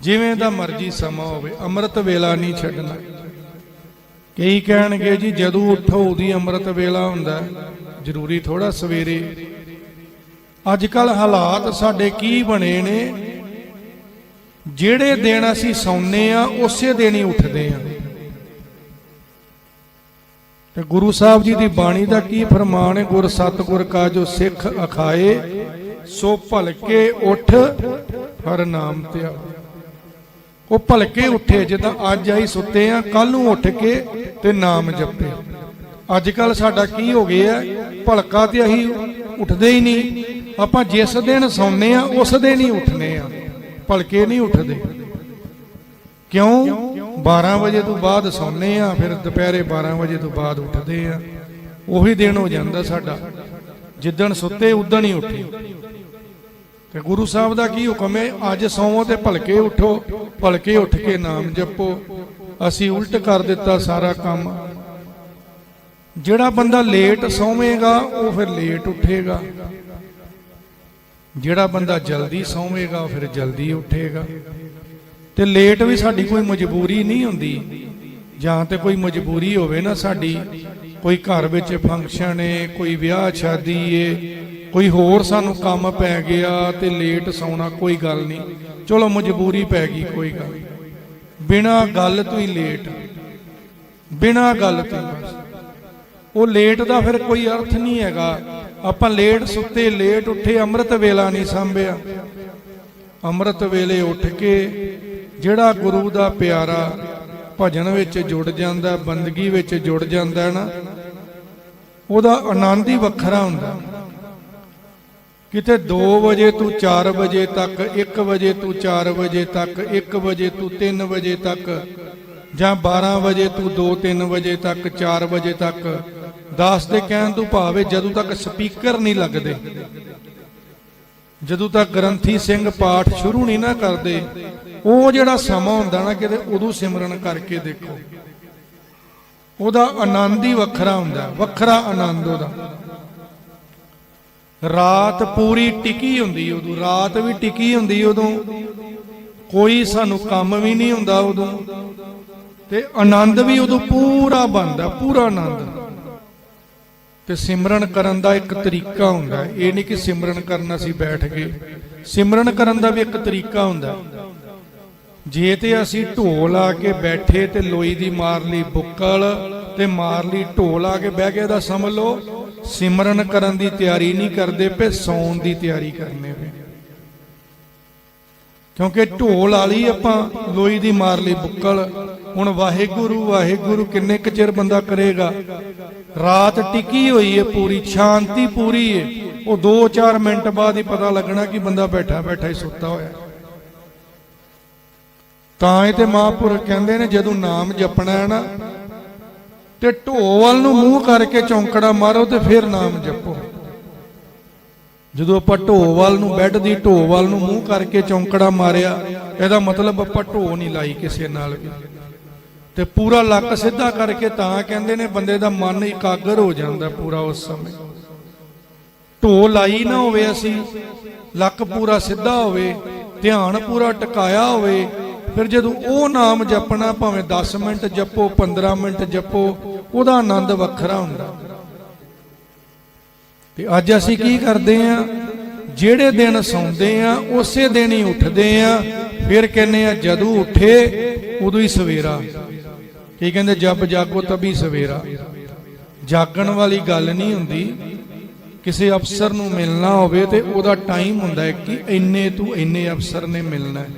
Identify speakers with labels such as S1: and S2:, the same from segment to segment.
S1: ਜਿਵੇਂ ਦਾ ਮਰਜ਼ੀ ਸਮਾਂ ਹੋਵੇ, ਅੰਮ੍ਰਿਤ ਵੇਲਾ ਨਹੀਂ ਛੱਡਣਾ। ਕਈ ਕਹਿਣਗੇ ਜੀ, ਜਦੋਂ ਉੱਠੋ ਉਹਦੀ ਅੰਮ੍ਰਿਤ ਵੇਲਾ ਹੁੰਦਾ ਜ਼ਰੂਰੀ ਥੋੜਾ ਸਵੇਰੇ। ਅੱਜ ਕੱਲ ਹਾਲਾਤ ਸਾਡੇ ਕੀ ਬਣੇ ਨੇ, ਜਿਹੜੇ ਦਿਨ ਅਸੀਂ ਸੌਂਨੇ ਆ ਉਸੇ ਦਿਨ ਹੀ ਉੱਠਦੇ ਆ ਤੇ ਗੁਰੂ ਸਾਹਿਬ ਜੀ ਦੀ ਬਾਣੀ ਦਾ ਕੀ ਫਰਮਾਨ ਹੈ, ਗੁਰ ਸਤਗੁਰ ਕਾ ਜੋ ਸਿੱਖ ਅਖਾਏ, ਸੋ ਭਲਕੇ ਉੱਠ, ਹਰ ਨਾਮ ਤੇ ਉਹ ਭਲਕੇ ਉੱਠੇ, ਜਿੱਦਾਂ ਅੱਜ ਆਈ ਸੁੱਤੇ ਆ ਕੱਲ ਨੂੰ ਉੱਠ ਕੇ ਤੇ ਨਾਮ ਜਪੇ। ਅੱਜ ਕੱਲ ਸਾਡਾ ਕੀ ਹੋ ਗਿਆ, ਭਲਕਾ ਤੇ ਅਸੀਂ ਉੱਠਦੇ ਹੀ ਨਹੀਂ। ਆਪਾਂ ਜਿਸ ਦਿਨ ਸੌਂਨੇ ਆ, ਉਸ ਦਿਨ ਹੀ ਉੱਠਨੇ ਆ। ਭਲਕੇ ਨਹੀਂ ਉੱਠਦੇ। ਕਿਉਂ? 12 ਵਜੇ ਤੋਂ ਬਾਅਦ ਸੌਂਨੇ ਆ, ਫਿਰ ਦੁਪਹਿਰੇ 12 ਵਜੇ ਤੋਂ ਬਾਅਦ ਉੱਠਦੇ ਆ। ਉਹੀ ਦਿਨ ਹੋ ਜਾਂਦਾ ਸਾਡਾ। ਜਿੱਦਣ ਸੁੱਤੇ, ਉਦਣ ਹੀ ਉੱਠੇ। ਤੇ ਗੁਰੂ ਸਾਹਿਬ ਦਾ ਕੀ ਹੁਕਮ ਹੈ? ਅੱਜ ਸੌਵੋ ਤੇ ਭਲਕੇ ਉਠੋ, ਭਲਕੇ ਉੱਠ ਕੇ ਨਾਮ ਜਪੋ। ਅਸੀਂ ਉਲਟ ਕਰ ਦਿੱਤਾ ਸਾਰਾ ਕੰਮ। ਜਿਹੜਾ ਬੰਦਾ ਲੇਟ ਸੌਵੇਗਾ, ਉਹ ਫਿਰ ਲੇਟ ਉੱਠੇਗਾ। ਜਿਹੜਾ ਬੰਦਾ ਜਲਦੀ ਸੌਵੇਗਾ ਫਿਰ ਜਲਦੀ ਉੱਠੇਗਾ। ਤੇ ਲੇਟ ਵੀ ਸਾਡੀ ਕੋਈ ਮਜਬੂਰੀ ਨਹੀਂ ਹੁੰਦੀ। ਜਾਂ ਤੇ ਕੋਈ ਮਜਬੂਰੀ ਹੋਵੇ ਨਾ ਸਾਡੀ। ਕੋਈ ਘਰ ਵਿੱਚ ਫੰਕਸ਼ਨ ਏ, ਕੋਈ ਵਿਆਹ ਸ਼ਾਦੀ ਏ ਕੋਈ ਹੋਰ ਸਾਨੂੰ ਕੰਮ ਪੈ ਗਿਆ ਤੇ ਲੇਟ ਸੌਣਾ ਕੋਈ ਗੱਲ ਨਹੀਂ। ਚਲੋ ਮਜਬੂਰੀ ਪੈ ਗਈ, ਕੋਈ ਗੱਲ ਨਹੀਂ। ਬਿਨਾਂ ਗੱਲ ਤੋਂ ਹੀ ਲੇਟ। ਬਿਨਾਂ ਗੱਲ ਤੋਂ ਉਹ ਲੇਟ ਦਾ ਫਿਰ ਕੋਈ ਅਰਥ ਨਹੀਂ ਹੈਗਾ। ਆਪਾਂ ਲੇਟ ਸੁੱਤੇ, ਲੇਟ ਉੱਠੇ, ਅੰਮ੍ਰਿਤ ਵੇਲਾ ਨਹੀਂ ਸੰਭਿਆ। ਅੰਮ੍ਰਿਤ ਵੇਲੇ ਉੱਠ ਕੇ ਜਿਹੜਾ ਗੁਰੂ ਦਾ ਪਿਆਰਾ ਭਜਨ ਵਿੱਚ ਜੁੜ ਜਾਂਦਾ, ਬੰਦਗੀ ਵਿੱਚ ਜੁੜ ਜਾਂਦਾ ਨਾ, ਉਹਦਾ ਆਨੰਦ ਹੀ ਵੱਖਰਾ ਹੁੰਦਾ। ਕਿਤੇ 2 ਵਜੇ ਤੋਂ 4 ਵਜੇ ਤੱਕ 1 ਵਜੇ ਤੋਂ 4 ਵਜੇ ਤੱਕ 1 ਵਜੇ ਤੋਂ 3 ਵਜੇ ਤੱਕ, ਜਾਂ 12 ਵਜੇ ਤੋਂ 2-3 ਵਜੇ ਤੱਕ 4 ਵਜੇ ਤੱਕ, ਦਾਸ ਦੇ ਕਹਿਣ ਤੋਂ ਭਾਵੇਂ ਜਦੋਂ ਤੱਕ ਸਪੀਕਰ ਨਹੀਂ ਲੱਗਦੇ, ਜਦੋਂ ਤੱਕ ਗ੍ਰੰਥੀ ਸਿੰਘ ਪਾਠ ਸ਼ੁਰੂ ਨਹੀਂ ਨਾ ਕਰਦੇ, ਉਹ ਜਿਹੜਾ ਸਮਾਂ ਹੁੰਦਾ ਨਾ ਕਿਤੇ ਉਦੋਂ ਸਿਮਰਨ ਕਰਕੇ ਦੇਖੋ। ਉਹਦਾ ਆਨੰਦ ਹੀ ਵੱਖਰਾ ਹੁੰਦਾ, ਵੱਖਰਾ ਆਨੰਦ ਉਹਦਾ। ਰਾਤ ਪੂਰੀ ਟਿਕੀ ਹੁੰਦੀ ਉਦੋਂ, ਰਾਤ ਵੀ ਟਿਕੀ ਹੁੰਦੀ ਉਦੋਂ। ਕੋਈ ਸਾਨੂੰ ਕੰਮ ਵੀ ਨਹੀਂ ਹੁੰਦਾ ਉਦੋਂ। ਤੇ ਆਨੰਦ ਵੀ ਉਦੋਂ ਪੂਰਾ ਬਣਦਾ, ਪੂਰਾ ਆਨੰਦ। ਤੇ ਸਿਮਰਨ ਕਰਨ ਦਾ ਇੱਕ ਤਰੀਕਾ ਹੁੰਦਾ। ਇਹ ਨਹੀਂ ਕਿ ਸਿਮਰਨ ਕਰਨ ਅਸੀਂ ਬੈਠ ਗਏ। ਸਿਮਰਨ ਕਰਨ ਦਾ ਵੀ ਇੱਕ ਤਰੀਕਾ ਹੁੰਦਾ। ਜੇ ਤੇ ਅਸੀਂ ਢੋਲ ਆ ਕੇ ਬੈਠੇ ਤੇ ਲੋਈ ਦੀ ਮਾਰ ਲਈ ਬੁੱਕਲ ਤੇ ਮਾਰ ਲਈ ਢੋਲ ਆ ਕੇ ਬਹਿ ਗਏ ਦਾ ਸਮਝ ਲਓ। ਸਿਮਰਨ ਕਰਨ ਦੀ ਤਿਆਰੀ ਨਹੀਂ ਕਰਦੇ ਪਏ, ਸੌਣ ਦੀ ਤਿਆਰੀ ਕਰਨੇ ਪਏ। ਕਿਉਂਕਿ ਢੋਲ ਵਾਲੀ ਆਪਾਂ ਲੋਈ ਦੀ ਮਾਰ ਲਈ ਬੁੱਕਲ, ਹੁਣ ਵਾਹਿਗੁਰੂ ਵਾਹਿਗੁਰੂ ਕਿੰਨੇ ਕੁ ਚਿਰ ਬੰਦਾ ਕਰੇਗਾ? ਰਾਤ ਟਿਕੀ ਹੋਈ ਹੈ ਪੂਰੀ, ਸ਼ਾਂਤੀ ਪੂਰੀ ਹੈ ਉਹ 2-4 ਮਿੰਟ ਬਾਅਦ ਹੀ ਪਤਾ ਲੱਗਣਾ ਕਿ ਬੰਦਾ ਬੈਠਾ ਬੈਠਾ ਹੀ ਸੁੱਤਾ ਹੋਇਆ। ਤਾਂ ਇਹ ਤੇ ਮਹਾਂਪੁਰਖ ਕਹਿੰਦੇ ਨੇ, ਜਦੋਂ ਨਾਮ ਜਪਣਾ ਹੈ ਨਾ ਤੇ ਢੋ ਵੱਲ ਨੂੰ ਮੂੰਹ ਕਰਕੇ ਚੌਂਕੜਾ ਮਾਰੋ ਤੇ ਫਿਰ ਨਾਮ ਜਪੋ। ਜਦੋਂ ਆਪਾਂ ਢੋ ਵੱਲ ਨੂੰ ਬੈੱਡ ਦੀ ਢੋ ਵੱਲ ਨੂੰ ਮੂੰਹ ਕਰਕੇ ਚੌਂਕੜਾ ਮਾਰਿਆ, ਇਹਦਾ ਮਤਲਬ ਆਪਾਂ ਢੋ ਨਹੀਂ ਲਾਈ ਕਿਸੇ ਨਾਲ ਵੀ। ਤੇ ਪੂਰਾ ਲੱਕ ਸਿੱਧਾ ਕਰਕੇ ਤਾਂ ਕਹਿੰਦੇ ਨੇ ਬੰਦੇ ਦਾ ਮਨ ਇਕਾਗਰ ਹੋ ਜਾਂਦਾ ਪੂਰਾ ਉਸ ਸਮੇਂ। ਢੋ ਲਾਈ ਨਾ ਹੋਵੇ ਅਸੀਂ, ਲੱਕ ਪੂਰਾ ਸਿੱਧਾ ਹੋਵੇ, ਧਿਆਨ ਪੂਰਾ ਟਿਕਾਇਆ ਹੋਵੇ ਫਿਰ ਜਦੋਂ ਉਹ ਨਾਮ ਜਪਣਾ ਭਾਵੇਂ 10 ਮਿੰਟ ਜਪੋ 15 ਮਿੰਟ ਜਪੋ, ਉਹਦਾ ਆਨੰਦ ਵੱਖਰਾ ਹੁੰਦਾ। ਤੇ ਅੱਜ ਅਸੀਂ ਕੀ ਕਰਦੇ ਆ? ਜਿਹੜੇ ਦਿਨ ਸੌਂਦੇ ਆ, ਉਸੇ ਦਿਨ ਹੀ ਉੱਠਦੇ ਆ। ਫਿਰ ਕਹਿੰਦੇ ਆ, ਜਦੋਂ ਉੱਠੇ, ਉਦੋਂ ਹੀ ਸਵੇਰਾ। ਕੀ ਕਹਿੰਦੇ? ਜਪ ਜਾਗੋ ਤਬੀ ਸਵੇਰਾ। ਜਾਗਣ ਵਾਲੀ ਗੱਲ ਨਹੀਂ ਹੁੰਦੀ। ਕਿਸੇ ਅਫਸਰ ਨੂੰ ਮਿਲਣਾ ਹੋਵੇ ਤੇ ਉਹਦਾ ਟਾਈਮ ਹੁੰਦਾ ਹੈ ਕਿ ਇੰਨੇ ਤੋਂ ਇੰਨੇ ਅਫਸਰ ਨੇ ਮਿਲਣਾ ਹੈ।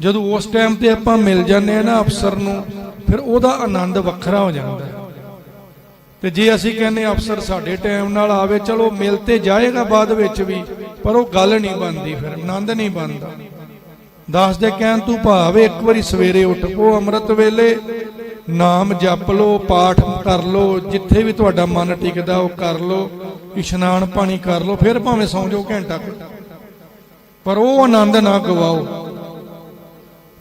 S1: ਜਦੋਂ ਉਸ ਟਾਈਮ ਤੇ ਆਪਾਂ ਮਿਲ ਜਾਂਦੇ ਆ ਨਾ ਅਫਸਰ ਨੂੰ, ਫਿਰ ਉਹਦਾ ਆਨੰਦ ਵੱਖਰਾ ਹੋ ਜਾਂਦਾ ਹੈ। ਤੇ ਜੇ ਅਸੀਂ ਕਹਿੰਦੇ ਅਫਸਰ ਸਾਡੇ ਟਾਈਮ ਨਾਲ ਆਵੇ, ਚਲੋ ਮਿਲ ਤੇ ਜਾਏਗਾ ਬਾਅਦ ਵਿੱਚ ਵੀ, ਪਰ ਉਹ ਗੱਲ ਨਹੀਂ ਬਣਦੀ ਫਿਰ, ਆਨੰਦ ਨਹੀਂ ਬਣਦਾ। ਦਾਸ ਦੇ ਕਹਿਣ ਤੂੰ ਭਾਵ ਇੱਕ ਵਾਰੀ ਸਵੇਰੇ ਉੱਠ ਪੋ ਅੰਮ੍ਰਿਤ ਵੇਲੇ, ਨਾਮ ਜਪ ਲਓ, ਪਾਠ ਕਰ ਲਓ, ਜਿੱਥੇ ਵੀ ਤੁਹਾਡਾ ਮਨ ਟਿਕਦਾ ਉਹ ਕਰ ਲਓ, ਇਸ਼ਨਾਨ ਪਾਣੀ ਕਰ ਲਓ, ਫਿਰ ਭਾਵੇਂ ਸੌਂ ਜਾਓ ਘੰਟਾ ਕੁ। ਪਰ ਉਹ ਆਨੰਦ ਨਾ ਗਵਾਓ।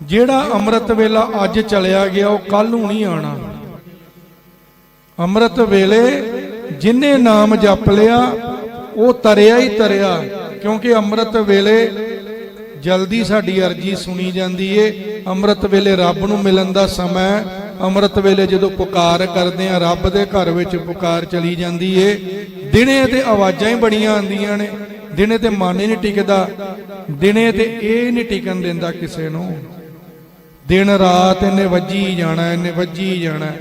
S1: ਜਿਹੜਾ ਅੰਮ੍ਰਿਤ ਵੇਲਾ ਅੱਜ ਚਲਿਆ ਗਿਆ, ਉਹ ਕੱਲ ਨੂੰ ਨਹੀਂ ਆਣਾ ਅੰਮ੍ਰਿਤ ਵੇਲੇ ਜਿਨੇ ਨਾਮ ਜਪ ਲਿਆ, ਉਹ ਤਰਿਆ ਹੀ ਤਰਿਆ, ਕਿਉਂਕਿ ਅੰਮ੍ਰਿਤ ਵੇਲੇ ਜਲਦੀ ਸਾਡੀ ਅਰਜੀ ਸੁਣੀ ਜਾਂਦੀ ਏ। ਅੰਮ੍ਰਿਤ ਵੇਲੇ ਰੱਬ ਨੂੰ ਮਿਲਣ ਦਾ ਸਮਾਂ ਅੰਮ੍ਰਿਤ ਵੇਲੇ ਜਦੋਂ ਪੁਕਾਰ ਕਰਦੇ ਆ ਰੱਬ ਦੇ ਘਰ ਵਿੱਚ ਪੁਕਾਰ ਚਲੀ ਜਾਂਦੀ ਏ। ਦਿਨੇ ਤੇ ਆਵਾਜ਼ਾਂ ਹੀ ਬੜੀਆਂ ਆਉਂਦੀਆਂ ਨੇ। ਦਿਨੇ ਤੇ ਮਨ ਹੀ ਨਹੀਂ ਟਿਕਦਾ। ਦਿਨੇ ਤੇ ਇਹ ਨਹੀਂ ਟਿਕਣ ਦਿੰਦਾ ਕਿਸੇ ਨੂੰ। ਦਿਨ ਰਾਤ ਇਹਨੇ ਵੱਜੀ ਜਾਣਾ, ਇਹਨੇ ਵੱਜੀ ਜਾਣਾ।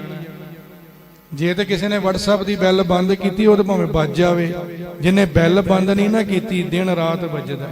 S1: ਜੇ ਤੇ ਕਿਸੇ ਨੇ WhatsApp ਦੀ ਬੈਲ ਬੰਦ ਕੀਤੀ, ਉਹ ਤਾਂ ਭਾਵੇਂ ਵੱਜ ਜਾਵੇ। ਜਿਹਨੇ ਬੈਲ ਬੰਦ ਨਹੀਂ ਨਾ ਕੀਤੀ, ਦਿਨ ਰਾਤ ਵੱਜਦਾ।